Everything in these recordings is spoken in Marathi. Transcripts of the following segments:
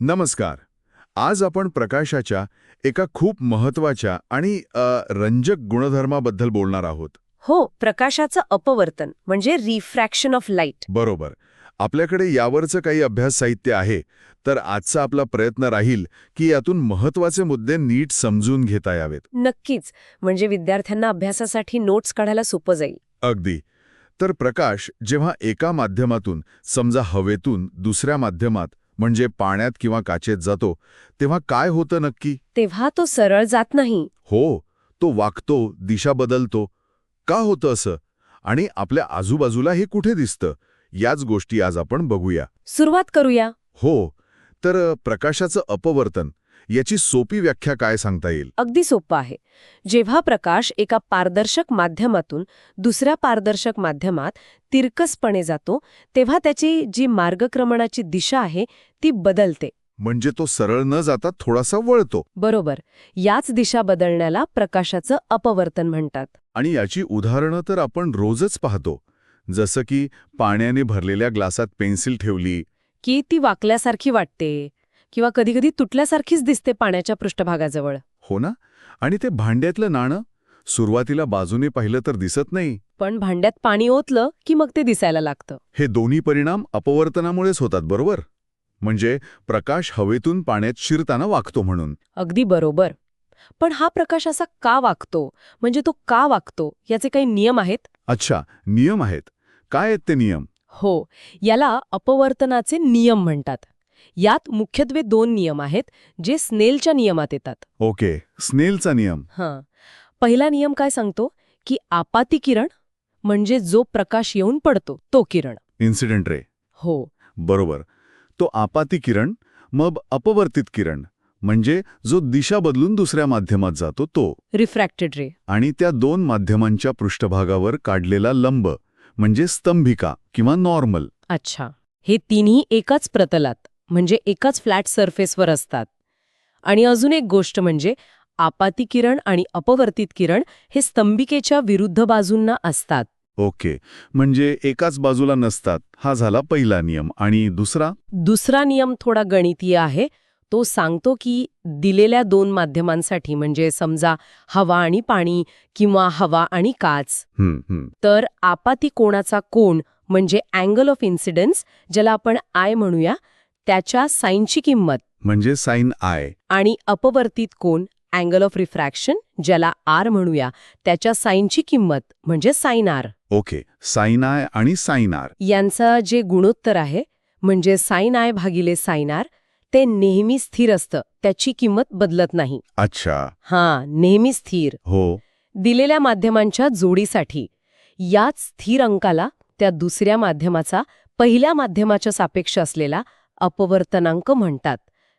नमस्कार. आज आपण प्रकाशाच्या एका खूप महत्त्वाच्या आणि रंजक गुणधर्माबद्दल बोलणार आहोत. हो प्रकाशाचं अपवर्तन म्हणजे रिफ्रॅक्शन ऑफ लाइट बरोबर. आपल्याकडे यावरचं काही अभ्यास साहित्य आहे तर आजचा आपला प्रयत्न राहील की यातून महत्त्वाचे मुद्दे नीट समजून घेता यावेत. नक्कीच. म्हणजे विद्यार्थ्यांना अभ्यासासाठी नोट्स काढायला सोपं जाईल. अगदी. तर प्रकाश जेव्हा एका माध्यमातून समजा हवेतून दुसऱ्या माध्यमात म्हणजे पाण्यात किंवा काचेत जातो तेव्हा काय होतं नक्की? तेव्हा तो सरळ जात नाही. हो तो वागतो दिशा बदलतो. का होतं असं? आणि आपल्या आजूबाजूला हे कुठे दिसतं? याच गोष्टी आज आपण बघूया. सुरुवात करूया. हो तर प्रकाशाचं अपवर्तन. याची सोपी व्याख्या काय सांगता येईल? अगदी सोपं आहे. जेव्हा प्रकाश एका पारदर्शक माध्यमातून दुसऱ्या पारदर्शक माध्यमात तिरकसपणे जातो तेव्हा त्याची जी मार्गक्रमणाची दिशा आहे ती बदलते. म्हणजे तो सरळ न जाता थोडासा वळतो. बरोबर. याच दिशा बदलण्याला प्रकाशाचं अपवर्तन म्हणतात. आणि याची उदाहरणं तर आपण रोजच पाहतो. जसं की पाण्याने भरलेल्या ग्लासात पेन्सिल ठेवली. की ती वाकल्यासारखी वाटते. किंवा कधीकधी तुटल्यासारखीच दिसते पाण्याच्या पृष्ठभागाजवळ. हो ना? आणि ते भांड्यातलं नाणं? सुरुवातीला बाजूने पाहिलं तर दिसत नाही. पण भांड्यात पाणी ओतलं की मग ते दिसायला लागतं. हे दोन्ही परिणाम अपवर्तनामुळेच होतात बरोबर? म्हणजे प्रकाश हवेतून पाण्यात शिरताना वागतो म्हणून. अगदी बरोबर. पण हा प्रकाश असा का वागतो? म्हणजे तो का वागतो? याचे काही नियम आहेत? अच्छा नियम आहेत. काय आहेत ते नियम? हो याला अपवर्तनाचे नियम म्हणतात. यात मुख्यत्वे दोन नियम आहेत जे स्नेलच्या नियमात येतात. ओके स्नेलचा नियम. हां. पहिला नियम काय सांगतो? की आपाती किरण म्हणजे जो प्रकाश येऊन पडतो तो किरण. इन्सिडेंट रे हो. बरोबर. तो आपाती किरण मग अपवर्तित किरण म्हणजे जो दिशा बदलून दुसऱ्या माध्यमात जातो तो. रिफ्रॅक्टेड रे आणि त्या दोन माध्यमांच्या पृष्ठभागावर काढलेला लंब म्हणजे स्तंभिका किंवा नॉर्मल. अच्छा. हे तिन्ही एकाच प्रतलात. म्हणजे एकाच फ्लॅट सरफेसवर असतात. आणि अजून एक गोष्ट म्हणजे आपाती किरण आणि अपवर्तित किरण हे स्तंभिकेच्या विरुद्ध बाजूंना असतात. ओके. म्हणजे एकाच बाजूला नसतात. हा झाला पहिला नियम. आणि दुसरा? दुसरा नियम थोडा गणितीय आहे. तो सांगतो की दिलेल्या दोन माध्यमांसाठी म्हणजे समजा हवा आणि पाणी किंवा हवा आणि काच. तर आपाती कोणाचा कोण म्हणजे अँगल ऑफ इन्सिडन्स ज्याला आपण आय म्हणूया त्याच्या साईनची किंमत. म्हणजे साइन आय. आणि अपवर्तित कोण अँगल ऑफ रिफ्रॅक्शन ज्याला आर म्हणूया त्याच्या साईनची किंमत म्हणजे sine R. Okay sine I आणि साइन आर. यांचं जे गुणोत्तर आहे म्हणजे साइन आय भागिले साइन आर ते नेहमी स्थिर असतं त्याची किंमत बदलत नाही. अच्छा. हां नेहमी स्थिर. हो. दिलेल्या माध्यमांच्या जोडीसाठी याच स्थिर अंकाला त्या दुसऱ्या माध्यमाचा पहिल्या माध्यमाच्या सापेक्ष असलेला अपवर्तनांक म्हणतात.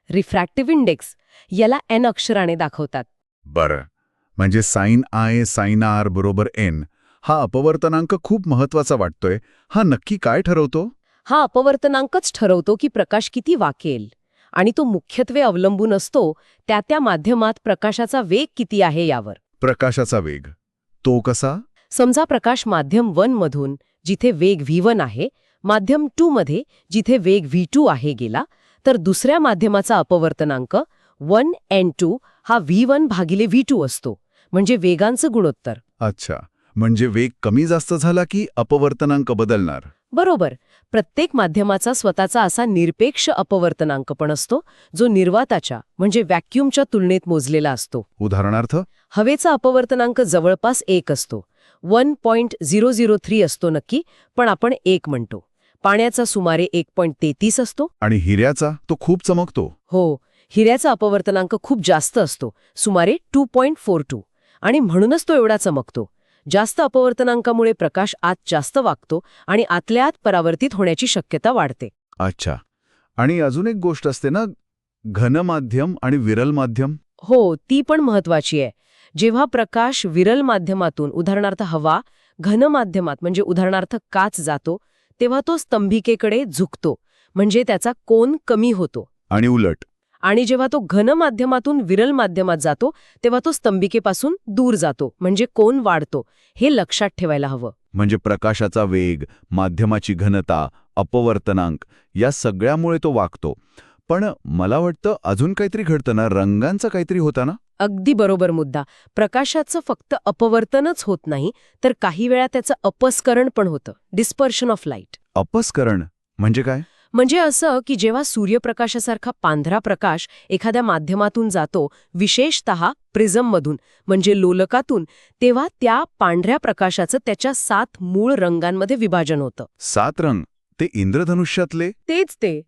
रिफ्रॅक्टिव्ह इंडेक्स याला एन अक्षराने दाखवतात. बरं. म्हणजे साइन आय साइन आर बरोबर एन हा अपवर्तनांक खूप महत्त्वाचा वाटतोय. हा नक्की काय ठरवतो? हा अपवर्तनांकच ठरवतो की प्रकाश किती वाकेल. आणि तो मुख्यत्वे अवलंबून असतो त्या त्या माध्यमात प्रकाशाचा वेग किती आहे यावर. प्रकाशाचा वेग. तो कसा? समजा प्रकाश माध्यम वन मधून जिथे वेग व्ही वन आहे माध्यम टू मध्ये जिथे वेग व्ही टू आहे गेला तर दुसऱ्या माध्यमाचा अपवर्तनांक वन एन टू हा व्ही वन भागिले व्ही टू असतो म्हणजे वेगांचं गुणोत्तर. अच्छा. म्हणजे वेग कमी जास्त झाला की अपवर्तनांक बदलणार? बरोबर. प्रत्येक माध्यमाचा स्वतःचा असा निरपेक्ष अपवर्तनांक पण असतो जो निर्वाताच्या म्हणजे व्हॅक्यूमच्या तुलनेत मोजलेला असतो. उदाहरणार्थ? हवेचा अपवर्तनांक जवळपास एक असतो. One point zero zero three असतो नक्की पण आपण एक म्हणतो. पाण्याचा सुमारे एक पॉइंट तेहतीस असतो. आणि हिऱ्याचा तो खूप चमकतो. हो हिऱ्याचा अपवर्तनांक खूप जास्त असतो सुमारे टू पॉइंट फोर टू. आणि म्हणूनच तो एवढा चमकतो. जास्त अपवर्तनांकामुळे प्रकाश आत जास्त वागतो आणि आतल्या आत परावर्तित होण्याची शक्यता वाढते. अच्छा. आणि अजून एक गोष्ट असते ना घन माध्यम आणि विरल माध्यम? हो ती पण महत्वाची आहे. जेव्हा प्रकाश विरल माध्यमातून उदाहरणार्थ हवा घन माध्यमात म्हणजे उदाहरणार्थ काच जातो तेव्हा तो स्तंभिकेकडे झुकतो म्हणजे त्याचा कोन कमी होतो. आणि उलट. आणि जेव्हा तो घन माध्यमातून विरल माध्यमात जातो तेव्हा तो स्तंभिकेपासून दूर जातो म्हणजे कोन वाढतो हे लक्षात ठेवायला हवं. म्हणजे प्रकाशाचा वेग माध्यमाची घनता अपवर्तनांक या सगळ्यामुळे तो वागतो. पण मला वाटतं अजून काहीतरी घडतं ना रंगांचं काहीतरी होता ना? अगदी बरोबर मुद्दा. प्रकाशाचं फक्त अपवर्तनच होत नाही तर काही वेळा त्याचं अपस्करण पण होतं. डिस्पर्शन ऑफ लाइट अपस्करण? म्हणजे काय? म्हणजे असं की जेव्हा सूर्यप्रकाशासारखा पांढरा प्रकाश एखाद्या माध्यमातून जातो विशेषतः प्रिझममधून म्हणजे लोलकातून तेव्हा त्या पांढऱ्या प्रकाशाचं त्याच्या सात मूळ रंगांमध्ये विभाजन होतं. सात रंग? ते इंद्रधनुष्यातले? तेच ते.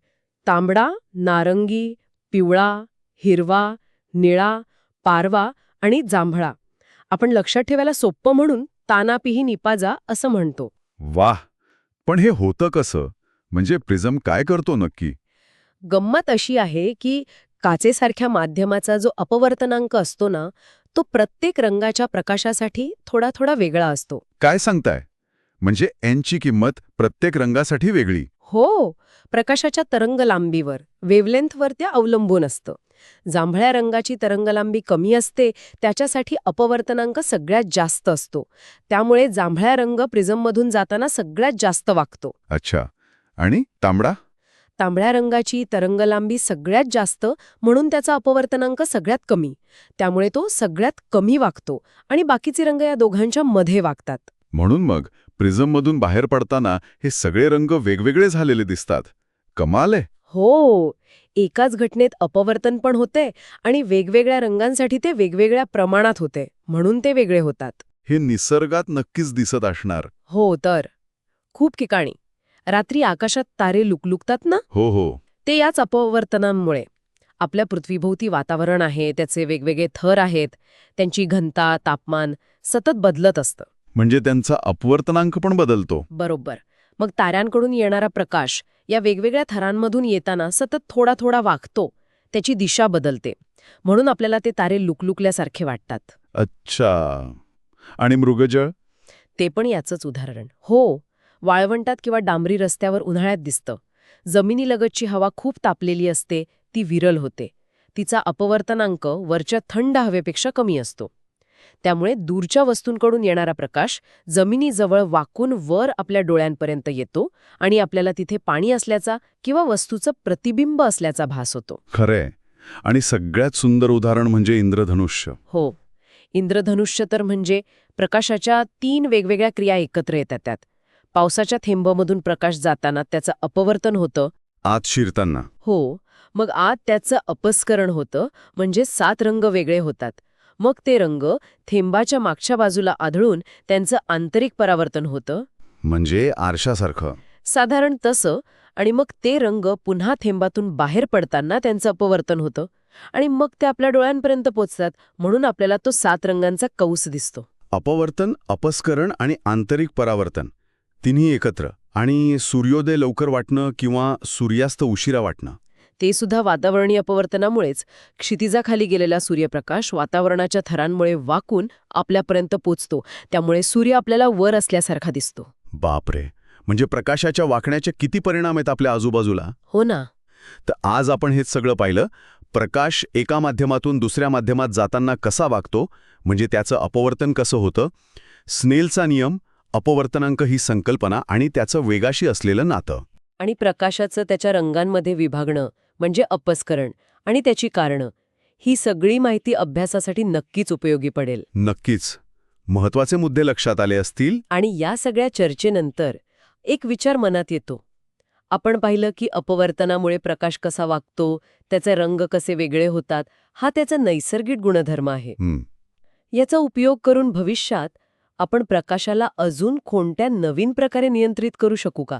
तांबडा नारंगी पिवळा हिरवा निळा पारवा आणि जांभळा. आपण लक्षात ठेवायला सोप्पं म्हणून तानापिही निपाजा असं म्हणतो. वाह! पण हे होतं कसं? म्हणजे प्रिझम काय करतो नक्की? गंमत अशी आहे की काचेसारख्या माध्यमाचा जो अपवर्तनांक असतो ना तो प्रत्येक रंगाच्या प्रकाशासाठी थोडा थोडा वेगळा असतो. काय सांगताय? म्हणजे एनची किंमत प्रत्येक रंगासाठी वेगळी. हो प्रकाशाच्या तरंगलांबीवर वेवलेंथवर त्या अवलंबून असतं. जांभळ्या रंगाची तरंगलांबी कमी असते त्याच्यासाठी अपवर्तनांक सगळ्यात जास्त असतो. त्यामुळे जांभळ्या रंग प्रिझममधून जाताना सगळ्यात जास्त वागतो. अच्छा. आणि तांबडा? तांबड्या रंगाची तरंगलांबी सगळ्यात जास्त म्हणून त्याचा अपवर्तनांक सगळ्यात कमी. त्यामुळे तो सगळ्यात कमी वागतो आणि बाकीचे रंग या दोघांच्या मध्ये वागतात. म्हणून मग प्रिझममधून बाहेर पडताना हे सगळे रंग वेगवेगळे झालेले दिसतात. कमाल आहे. हो. एकाच घटनेत अपवर्तन पण होते आणि वेगवेगळ्या रंगांसाठी ते वेगवेगळ्या प्रमाणात होते म्हणून ते वेगळे होतात. हे निसर्गात नक्कीच दिसत असणार. हो तर. खूप ठिकाणी. रात्री आकाशात तारे लुकलुकतात ना? हो हो. ते याच अपवर्तनांमुळे. आपल्या पृथ्वीभोवती वातावरण आहे त्याचे वेगवेगळे थर आहेत त्यांची घनता तापमान सतत बदलत असतं. म्हणजे त्यांचा अपवर्तनांक पण बदलतो. बरोबर. मग ताऱ्यांकडून येणारा प्रकाश या वेगवेगळ्या थरांमधून येताना सतत थोडा थोडा वागतो त्याची दिशा बदलते. म्हणून आपल्याला ते तारे लुकलुकल्यासारखे वाटतात. अच्छा. आणि मृगजळ? ते पण याचंच उदाहरण. हो वाळवंटात किंवा डांबरी रस्त्यावर उन्हाळ्यात दिसतं. जमिनीलगतची हवा खूप तापलेली असते ती विरल होते. तिचा अपवर्तनांक वरच्या थंड हवेपेक्षा कमी असतो. त्यामुळे दूरच्या वस्तूंकडून येणारा प्रकाश जमिनीजवळ वाकून वर आपल्या डोळ्यांपर्यंत येतो आणि आपल्याला तिथे पाणी असल्याचा किंवा वस्तूचं प्रतिबिंब असल्याचा भास होतो. खरंय. आणि सगळ्यात सुंदर उदाहरण म्हणजे इंद्रधनुष्य. हो. इंद्रधनुष्य तर म्हणजे प्रकाशाच्या तीन वेगवेगळ्या क्रिया एकत्र येतात त्यात. पावसाच्या थेंबामधून प्रकाश जाताना त्याचं अपवर्तन होतं. आत शिरताना. हो. मग आत त्याचं अपस्करण होतं म्हणजे सात रंग वेगळे होतात. मग ते रंग थेंबाच्या मागच्या बाजूला आढळून त्यांचं आंतरिक परावर्तन होतं? म्हणजे आरशासारखं. साधारण तसं आणि मग ते रंग पुन्हा थेंबातून बाहेर पडताना त्यांचं अपवर्तन होतं आणि मग ते आपल्या डोळ्यांपर्यंत पोचतात म्हणून आपल्याला तो सात रंगांचा कौस दिसतो. अपवर्तन अपस्करण आणि आंतरिक परावर्तन तिन्ही एकत्र आणि सूर्योदय लवकर वाटणं किंवा सूर्यास्त उशिरा वाटणं. ते सुद्धा वातावरणीय अपवर्तनामुळेच. क्षितिजाखाली गेलेला सूर्यप्रकाश वातावरणाच्या थरांमुळे वाकून आपल्यापर्यंत पोचतो. त्यामुळे सूर्य आपल्याला वर असल्यासारखा दिसतो. बापरे! म्हणजे प्रकाशाच्या वाकण्याचे किती परिणाम आहेत आपल्या आजूबाजूला? हो ना. तर आज आपण हेच सगळं पाहिलं. प्रकाश एका माध्यमातून दुसऱ्या माध्यमात जाताना कसा वागतो? म्हणजे त्याचं अपवर्तन कसं होतं? स्नेलचा नियम अपवर्तनांक ही संकल्पना आणि त्याचं वेगाशी असलेलं नातं. आणि प्रकाशाचं त्याच्या रंगांमध्ये विभागणं. म्हणजे अपस्करण. आणि त्याची कारणं. ही सगळी माहिती अभ्यासासाठी नक्कीच उपयोगी पडेल. नक्कीच. महत्त्वाचे मुद्दे लक्षात आले असतील? आणि या सगळ्या चर्चेनंतर एक विचार मनात येतो. आपण पाहिलं की अपवर्तनामुळे प्रकाश कसा वागतो त्याचे रंग कसे वेगळे होतात हा त्याचा नैसर्गिक गुणधर्म आहे. याचा उपयोग करून भविष्यात आपण प्रकाशाला अजून कोणत्या नवीन प्रकारे नियंत्रित करू शकू का?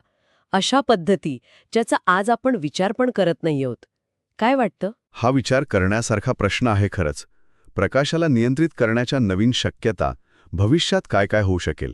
अशा पद्धती ज्याचा आज आपण विचार पण करत नाही आहोत. काय वाटतं? हा विचार करण्यासारखा प्रश्न आहे खरंच. प्रकाशाला नियंत्रित करण्याच्या नवीन शक्यता भविष्यात काय काय होऊ शकेल?